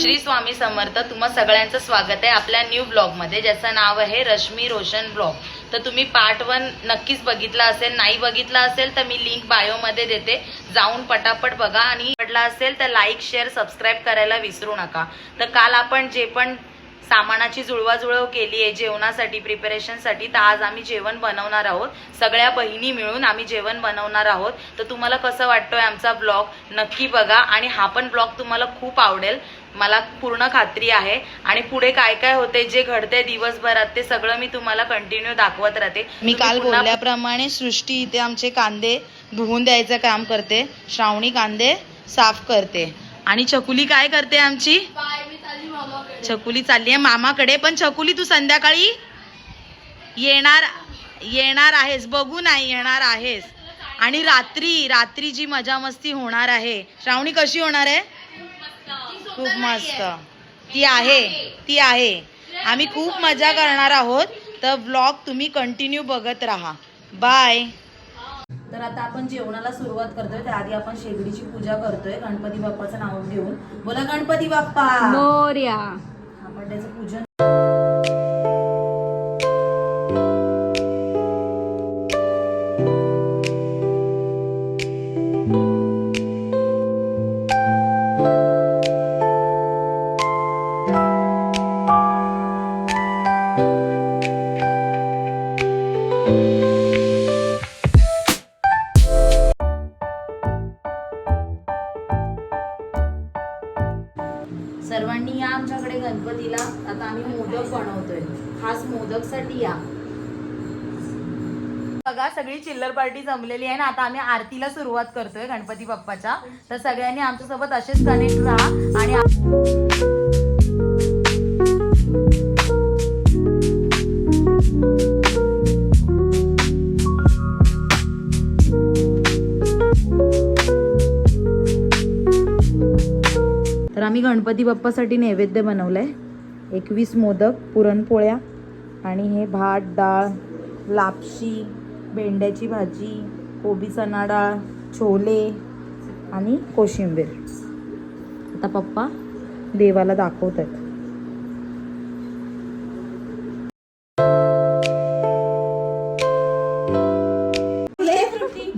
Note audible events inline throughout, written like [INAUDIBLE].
श्री स्वामी समर्थ तुम्हा सगळ्यांचं स्वागत आहे आपल्या न्यू ब्लॉगमध्ये ज्याचं नाव आहे रश्मी रोशन ब्लॉग तर तुम्ही पार्ट वन नक्कीच बघितला असेल नाही बघितला असेल तर मी लिंक बायोमध्ये देते. जाऊन पटापट बघा आणि पडला असेल तर लाईक शेअर सबस्क्राईब करायला विसरू नका. तर काल आपण जे पण सामानाची जुळवाजुळव केली आहे जेवणासाठी प्रिपरेशनसाठी तर आज आम्ही जेवण बनवणार आहोत. सगळ्या बहिणी मिळून आम्ही जेवण बनवणार आहोत. तर तुम्हाला कसं वाटतोय आमचा ब्लॉग नक्की बघा. आणि हा पण ब्लॉग तुम्हाला खूप आवडेल. मला पूर्ण खात्री आहे. आणि पुढे काय काय होते जे घडते दिवसभरात ते सगळं मी तुम्हाला कंटिन्यू दाखवत राहते. मी काल बोलल्याप्रमाणे सृष्टी इथे आमचे कांदे धुवून द्यायचं काम करते. श्रावणी कांदे साफ करते. आणि चकुली काय करते आमची? छकुली चालली आहे मामाकडे पण छकुली तू संध्याकाळी येणार येणार आहेस बघू नाही येणार आहेस. आणि रात्री रात्री जी मजा मस्ती होणार आहे. श्रावणी कशी होणार आहे? खूप मस्त. ती आहे ती आहे. आम्ही खूप मजा करणार आहोत. तर ब्लॉग तुम्ही कंटिन्यू बघत राहा. बाय तर आता आपण जेवणाला सुरुवात करतोय. तर आधी आपण शेगडीची पूजा करतोय. गणपती बाप्पाचं नाव घेऊन. बोला गणपती बाप्पा. मोर्या. आपण पूजन चिल्लर पार्टी जमलेली आहे ना आता आम्ही आरतीला सुरुवात करतोय गणपती बाप्पाच्या. तर सगळ्यांनी आमच्यासोबत असेच कनेक्ट राहा आणि तर आम्ही गणपती बाप्पासाठी नैवेद्य बनवलंय. एकवीस मोदक पुरणपोळ्या आणि हे भात डाळ लापशी भेंड्याची भाजी कोबी चना डाळ छोले आणि कोशिंबीर. आता पप्पा देवाला दाखवत आहेत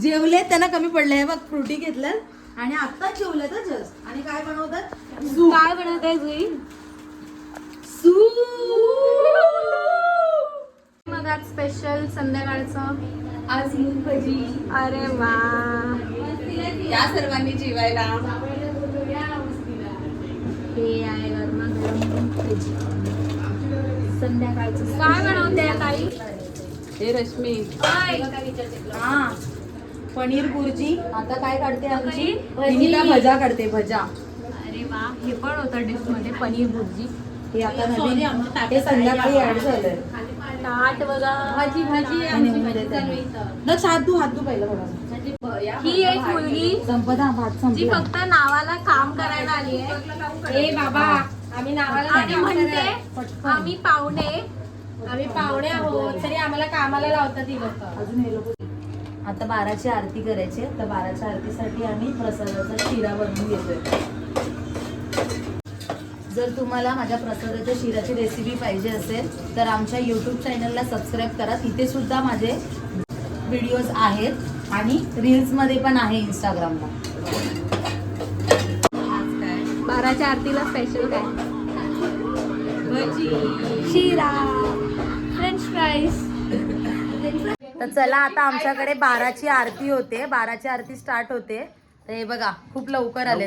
जेवले त्यांना कमी पडले हे बघ फ्रुटी घेतल्यात आणि आत्ताच जेवले तर जस्ट. आणि काय बनवतात? काय बनवत आहे जुई मग आज स्पेशल संध्याकाळचं आज मूग भजी अरे वा. या सर्वांनी जेवायला. हे आहे गरमागरम भजी. संध्याकाळचं काय बनवते ताई? हे रश्मी. हा. पनीर बुर्जी. आता काय काढते आमची? भजी. विनिता भजा काढते भजा. अरे वा. हे पण होतं डिशमध्ये पनीर भुर्जी हे आता नवीन हे संध्याकाळी ऍड झालंय. ताट बघा भाजी भाजी दक्ष हात धू हात धू पहिलं थोडा. ही एक मुलगी संपत भात जी संपला फक्त नावाला काम करायला आली आहे. ए बाबा आम्ही नावाला आणि म्हणते आम्ही पाहुणे. आम्ही पाहुणे आहोत. तरी आम्हाला कामाला लावतात ही लोक. अजून हे लोक. आता बाराची आरती करायची आहे. तर बाराच्या आरतीसाठी आम्ही प्रसादाचा शिरा बनवून घेतोय. जर तुम्हाला माझ्या प्रसादाच्या शिराची रेसिपी पाहिजे असेल तर आमच्या यूट्यूब चॅनलला सबस्क्राईब करा. तिथे सुद्धा माझे व्हिडिओज आहेत आणि रील्समध्ये पण आहे इंस्टाग्रामला बाराच्या आरतीला स्पेशल काय? शिरा फ्रेंच फ्राईज तर चला आता आमच्याकडे बाराची आरती होते. बाराची आरती स्टार्ट होते. हे बघा खूप लवकर आले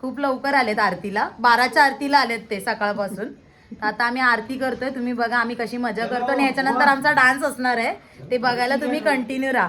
खूप लवकर आलेत आरतीला. बाराच्या आरतीला आलेत ते सकाळपासून. तर आता आम्ही आरती करतोय तुम्ही बघा आम्ही कशी मजा करतो. आणि ह्याच्यानंतर आमचा डान्स असणार आहे. ते बघायला तुम्ही कंटिन्यू राहा.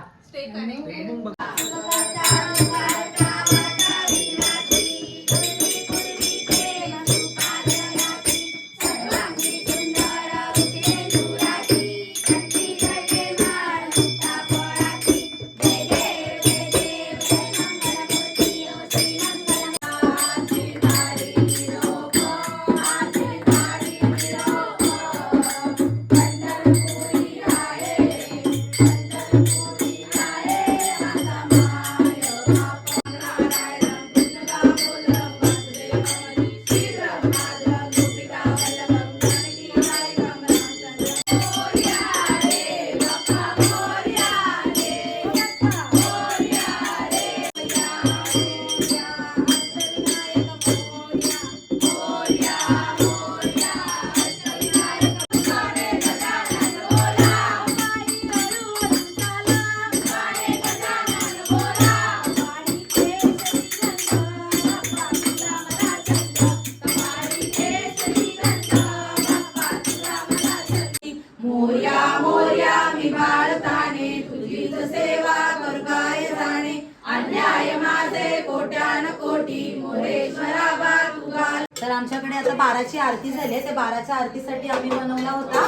आम्ही बनवला होता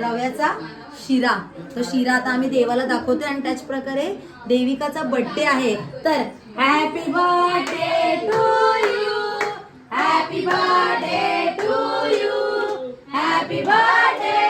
रव्याचा शिरा. तो शिरा आता आम्ही देवाला दाखवतो आणि त्याच प्रकारे देविकाचा बड्डे आहे. तर happy birthday to you happy birthday to you happy birthday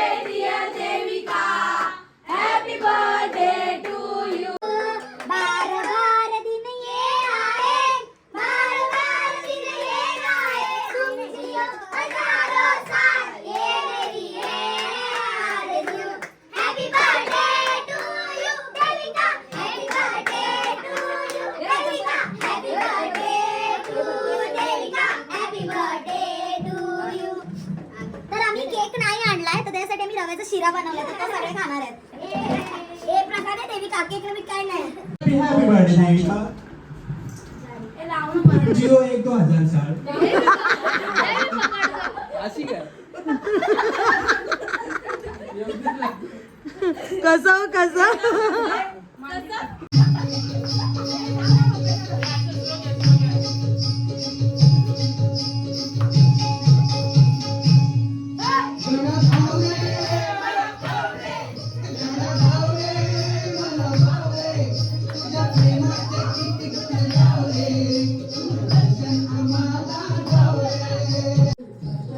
अशी काय? कसं कसं?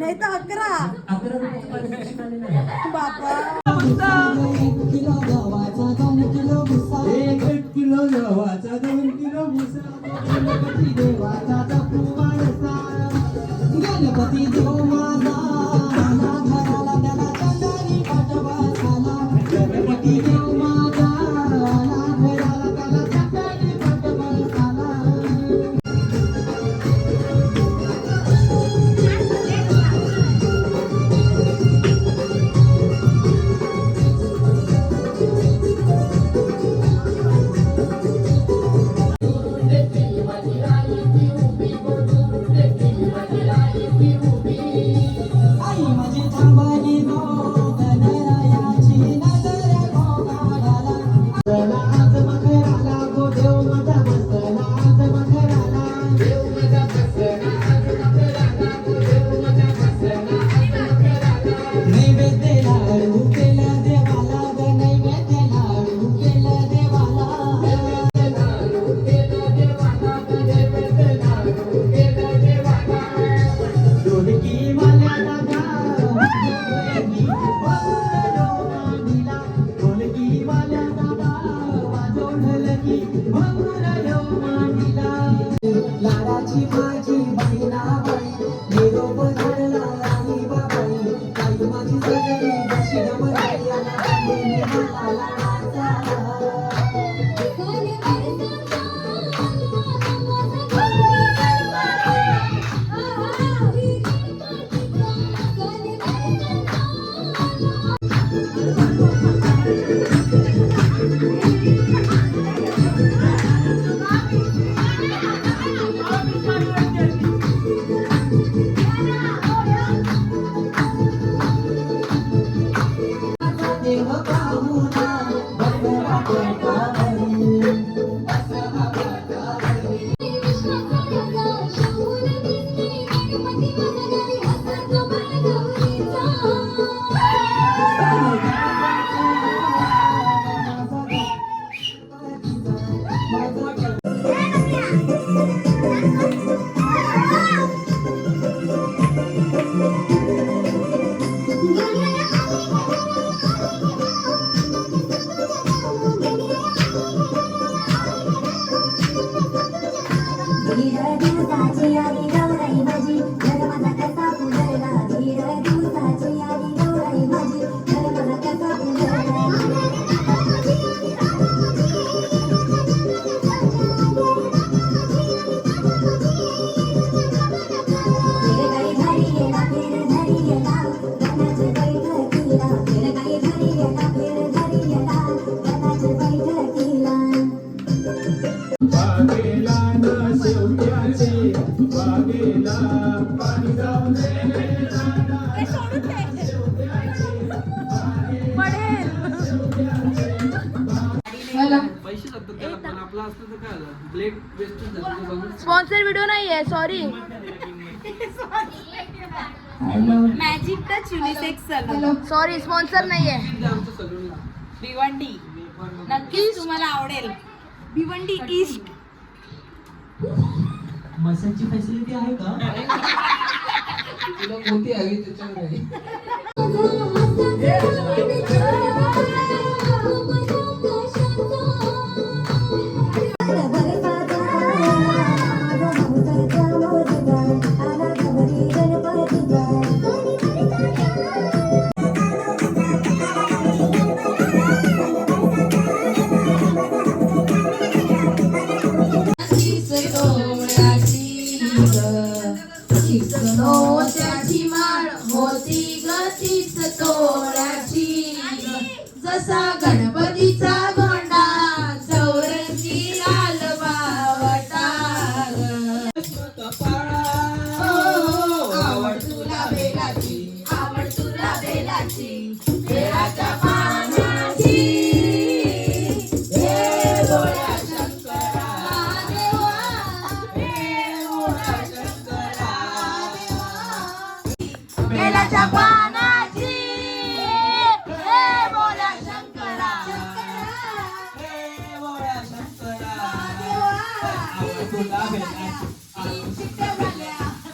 नाही तर अकरा. अकरा बापा. 起拍。स्पॉन्सर व्हिडिओ नाहीये sorry magic touch unisex salon sorry sponsor नाहीये. भिवंडी. नक्कीच तुम्हाला आवडेल. भिवंडी ईस्ट मसाजची फॅसिलिटी आहे का? तुला कोणती हवी त्याच्यावर तुला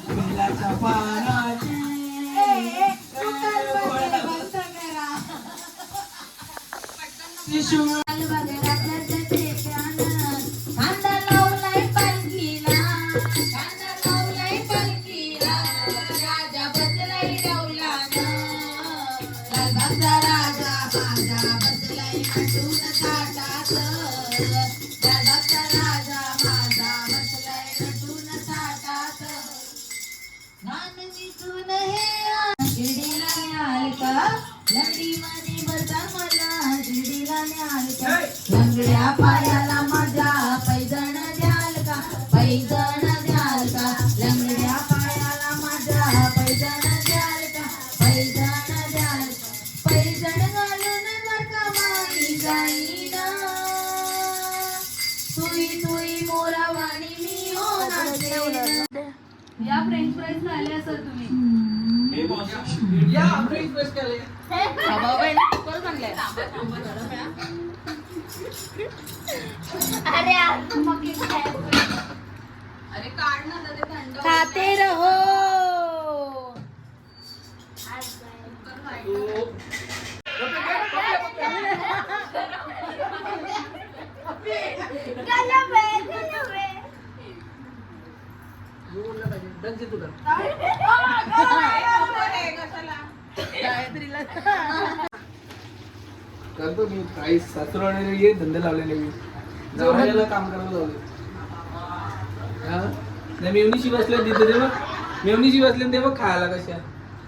बेलाच्या पानाची शिशु राजा बसलाय डौलानं लालबागचा राजा माझा बसलाय जाईना. तुई मी होणार या फ्रेंच फ्राईज सर तुम्ही. या आपण रिक्वेस्ट केले अरे आज मग खाते रहो. गलम आहे गलम आहे करतो मी. काही सासरवाडीला ये धंदे लावलेले मी जावयाला काम करायला लावले. हा? नाही मेवणीशी बसल्या तिथे ते बघ. मेवणीशी बसल्या ते बघ खायला कशा.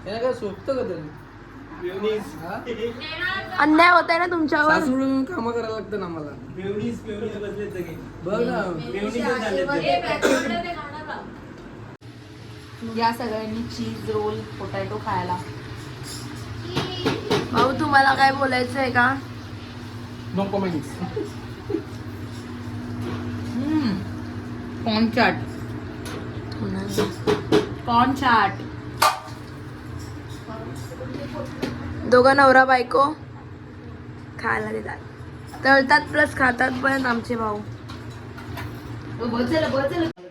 त्याला काय सोपतं का तरी? हा? अन्याय होत आहे ना तुमच्यावर? सासूकडून काम करायला लागतं ना मला बघ ना. या सगळ्यांनी चीज रोल पोटॅटो खायला. [LAUGHS] भाऊ तुम्हाला काय बोलायचं आहे का no comments corn chaat corn chaat दोघं नवरा बायको खायला देतात. तळतात प्लस खातात पण आमचे भाऊ.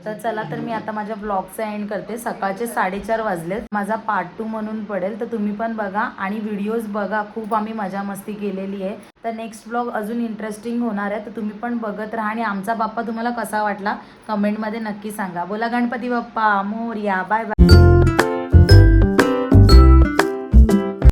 तर चला तर मी आता माझ्या ब्लॉगचं एंड करते. सकाळचे साडेचार वाजलेत. माझा पार्ट टू म्हणून पडेल. तर तुम्ही पण बघा आणि व्हिडिओज बघा. खूप आम्ही मजा मस्ती केलेली आहे. तर नेक्स्ट ब्लॉग अजून इंटरेस्टिंग होणार आहे. तर तुम्ही पण बघत राहा आणि आमचा बाप्पा तुम्हाला कसा वाटला? कमेंटमध्ये नक्की सांगा. बोला गणपती बाप्पा मोर्या बाय बाय